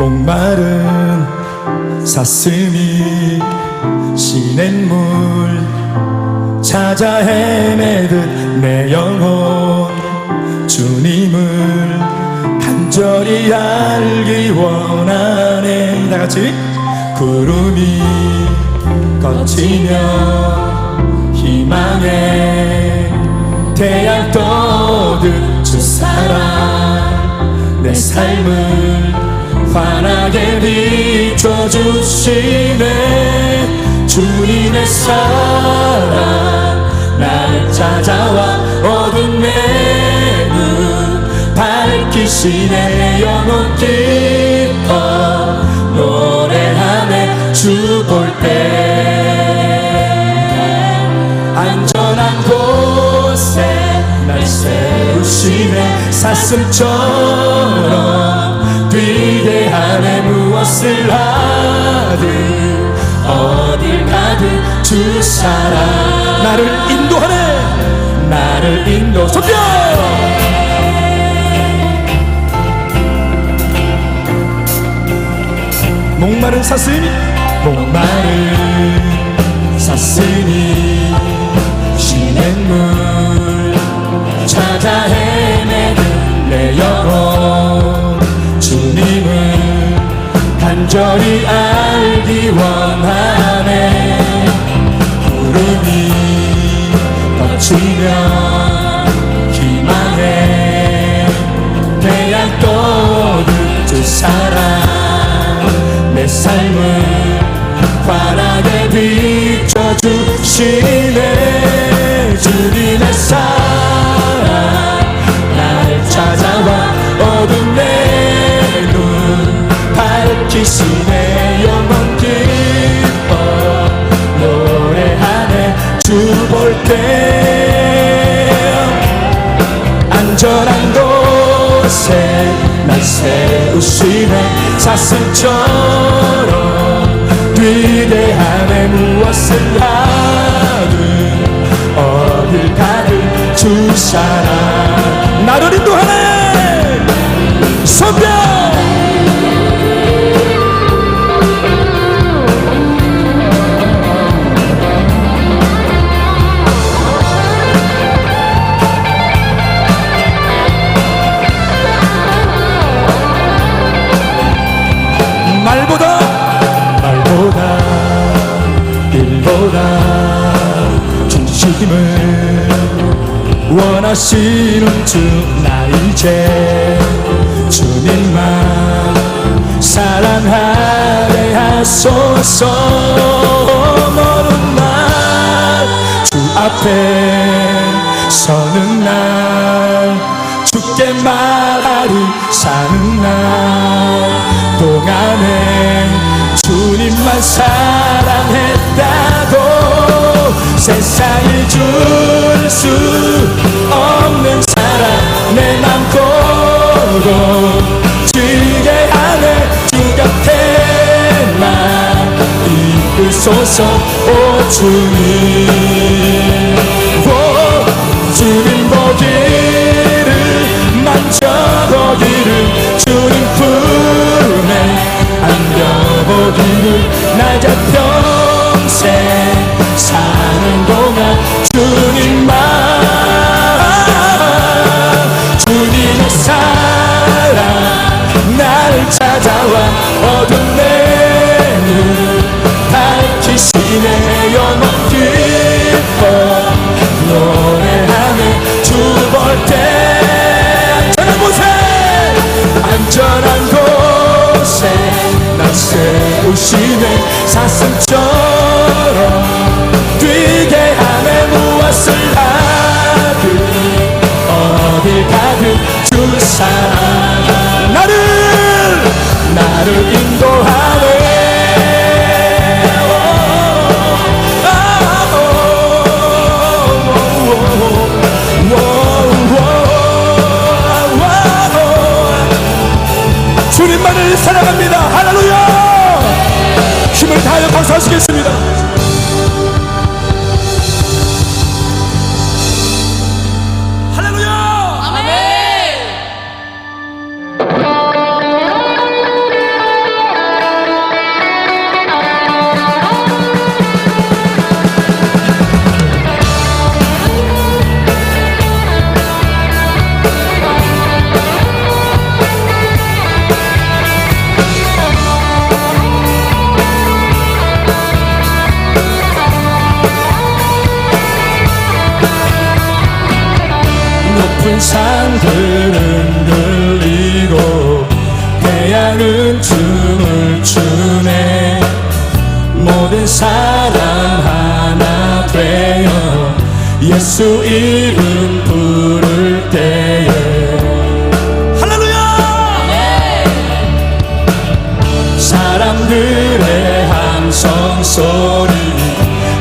목마른 사슴이 시냇물 찾아 헤매듯 내 영혼. 주님을 간절히 알기 원하네. 다 같이 구름이 거치며 희망의 태양 떠듯 주 사랑 내 삶을 환하게 비춰주시네 주님의 사랑 나를 찾아와 어둠 내눈 밝히시네. 내 영혼 기뻐 노래하네. 주 볼 때 안전한 곳에 날 세우시네. 사슴처럼 뛰게 하네. 무엇을 하든 어딜 가든 주 사랑 나를 인도하네. 나를 인도 손펴 목마른 사슴이. 목마른 사슴이 시냇물 찾아 헤매는 내 영혼. 주님을 간절히 알 삶을 환하게 비춰주시네. 주님 의 사랑 나를 찾아와 어둠 내눈 밝히시네. 영원 기뻐 노래하네. 주 볼 때 안전한 곳에 날 세우시네. 사슴처럼 사랑. 나를 인도하네. 손뼉 말보다. 말보다. 진심을 원하시는 주 나 이제 주님만 사랑하게 하소서. 모든 날주 앞에 서는 날 주께 말하리 사는 날 동안에 주님만 사랑했다고 세상이 줄 고고 주게 하네 주 곁에만 이끌소서 오 주님. 오 주님 보기를 만져보기를 주님 품에 안겨보기를 세우시네 사슴처럼 뛰게 하네 무엇을 하든 어딜 가든 주 사랑 나를 나를 인도하 하시겠습니다. 예수 이름 부를 때에. 할렐루야! 사람들의 함성 소리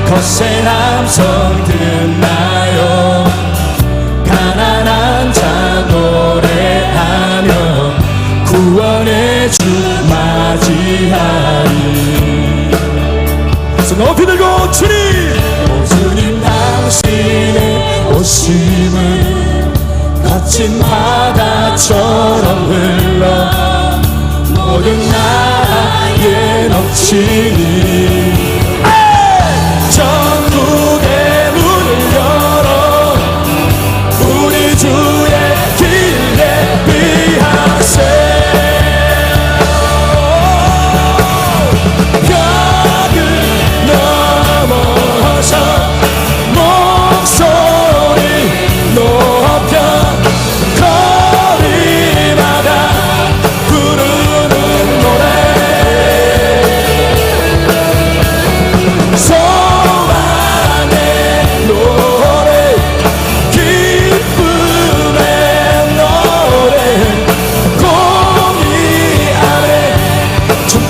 거센 함성 듣나요? 가난한 자 노래하며 구원의 주 맞이하리. 손 높이 들고 주님 당신의 오심은 거친 바다처럼 흘러 모든 나라에 넘치니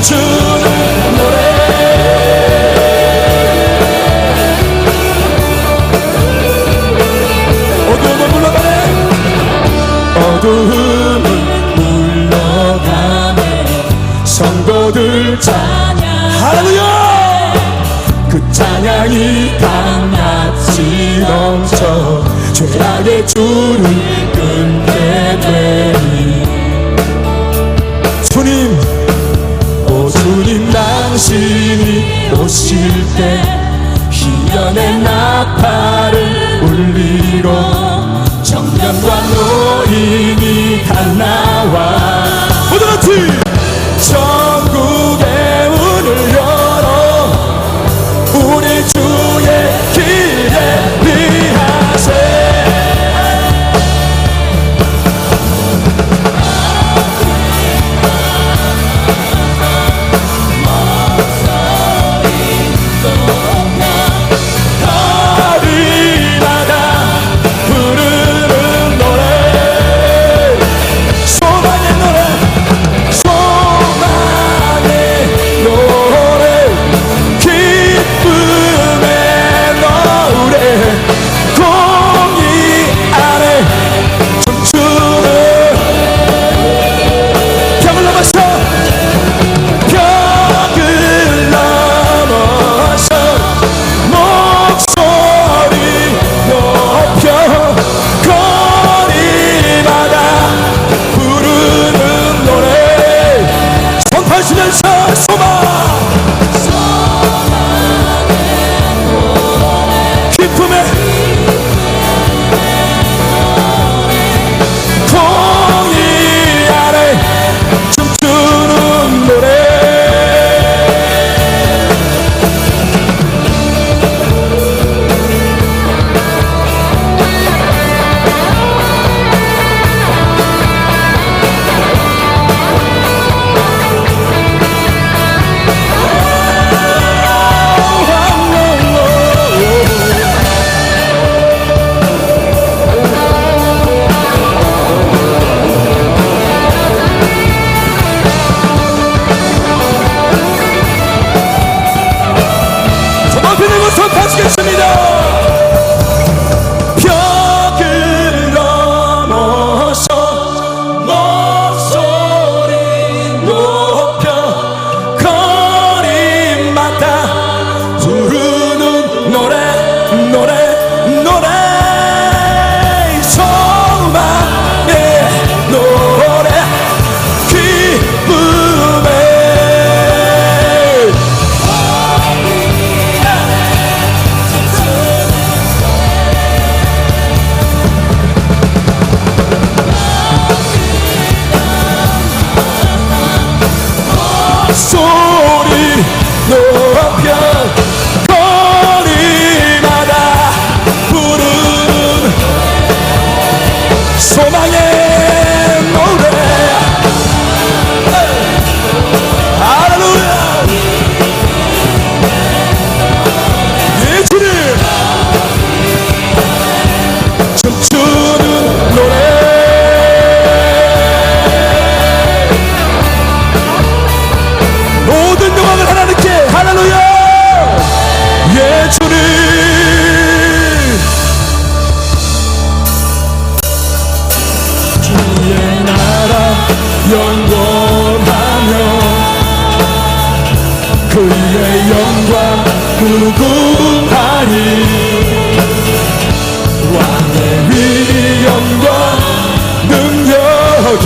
춤추는 노래. 어두움을 물러가네. 어두움을 물러가네. 성도들 찬양 할렐루야! 그 찬양이 강같이 넘쳐 죄악의 줄을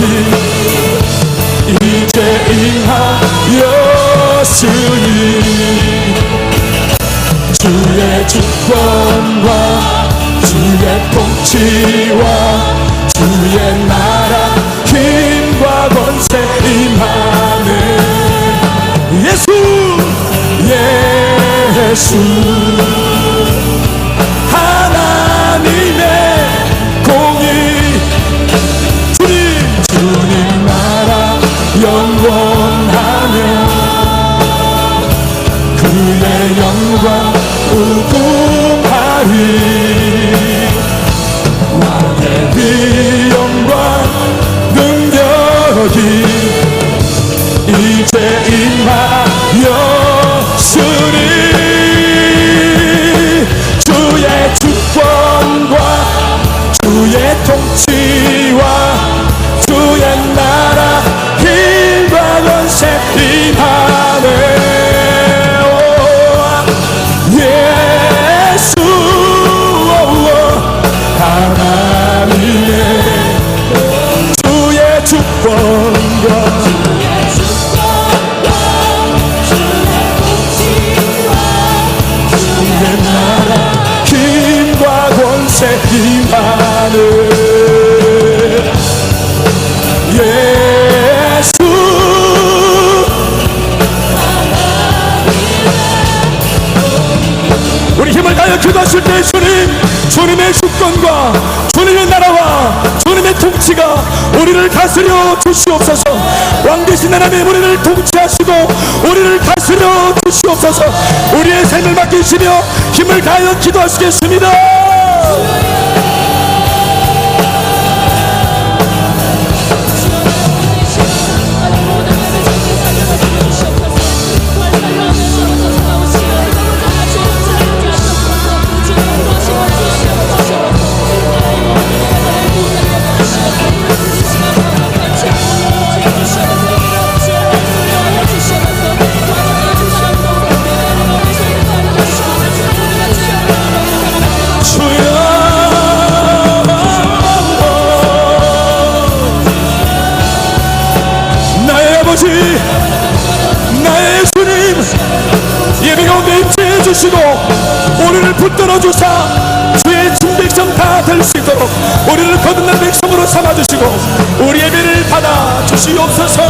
능력이 이제 임하였으니 주의 주권과 주의 통치와 주의 나라 힘과 권세 임하는 예수 예수 우리를 다스려 주시옵소서. 왕 되신 하나님 우리를 통치하시고 우리를 다스려 주시옵소서. 우리의 삶을 맡기시며 힘을 다하여 기도하시겠습니다 주의 준 백성 다 될 수 있도록 우리를 거듭난 백성으로 삼아주시고 우리의 배를 받아 주시옵소서.